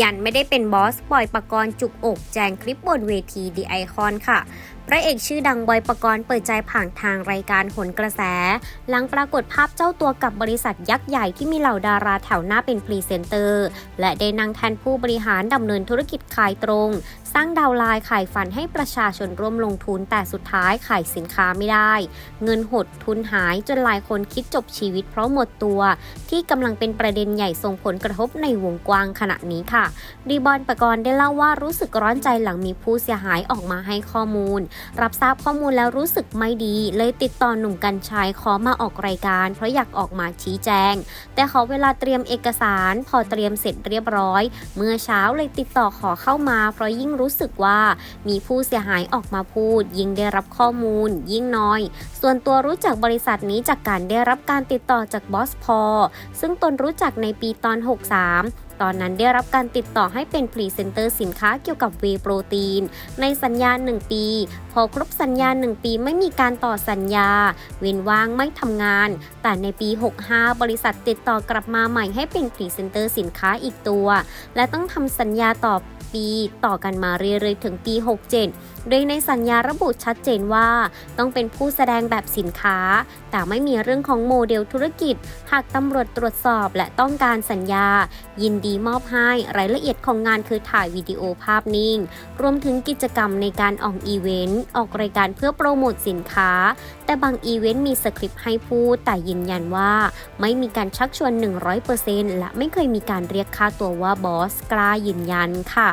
ยันไม่ได้เป็นบอสปล่อยปกรณ์จุกอกแจงคลิปบนเวทีดีไอคอนค่ะ พระเอกชื่อดังบอยปกรณ์เปิดใจผ่านทางรายการหนกระแส หลังปรากฏภาพเจ้าตัวกับบริษัทยักษ์ใหญ่ที่มีเหล่าดาราแถวหน้าเป็นพรีเซนเตอร์ และได้นั่งแทนผู้บริหารดำเนินธุรกิจขายตรง สร้างดาวไลน์ขายฝันให้ประชาชนร่วมลงทุนแต่สุดท้ายขายสินค้าไม่ได้ เงินหดทุนหายจนหลายคนคิดจบชีวิตเพราะหมดตัว ที่กำลังเป็นประเด็นใหญ่ส่งผลกระทบในวงกว้างขณะนี้ค่ะรีบอนปกรณ์ได้เล่าว่ารู้สึกร้อนใจหลังมีผู้เสียหายออกมาให้ข้อมูล รับทราบข้อมูลแล้วรู้สึกไม่ดี เลยติดต่อหนุ่มกัญชัยขอมาออกรายการ เพราะอยากออกมาชี้แจง แต่ขอเวลาเตรียมเอกสาร พอเตรียมเสร็จเรียบร้อย เมื่อเช้าเลยติดต่อขอเข้ามา เพราะยิ่งรู้สึกว่ามีผู้เสียหายออกมาพูด ยิ่งได้รับข้อมูล ยิ่งน้อย ส่วนตัวรู้จักบริษัทนี้จากการได้รับการติดต่อจากบอสพอซึ่งตนรู้จักในปีตอน 63 ตอนนั้นได้รับการติดต่อให้เป็นพรีเซนเตอร์สินค้าเกี่ยวกับเวย์โปรตีน ในสัญญา 1 ปี พอครบสัญญา 1 ปีไม่มีการต่อสัญญา เว้นว่างไม่ทำงาน แต่ในปี 65 บริษัทติดต่อกลับมาใหม่ให้เป็นพรีเซนเตอร์สินค้าอีกตัว และต้องทำสัญญาต่อปีต่อกันมาเรื่อยๆ ถึงปี 67 โดยในสัญญาระบุชัดเจนว่า ต้องเป็นผู้แสดงแบบสินค้า แต่ไม่มีเรื่องของโมเดลธุรกิจ หากตำรวจตรวจสอบและต้องการสัญญา ยินดีมอบให้ รายละเอียดของงานคือถ่ายวิดีโอภาพนิ่ง รวมถึงกิจกรรมในการออกอีเวนต์ ออกรายการเพื่อโปรโมทสินค้า แต่บางอีเวนต์มีสคริปต์ให้พูด แต่ยืนยันว่า ไม่มีการชักชวน 100%และไม่เคยมีการเรียกค่าตัวว่าบอสกล้ายืนยันค่ะ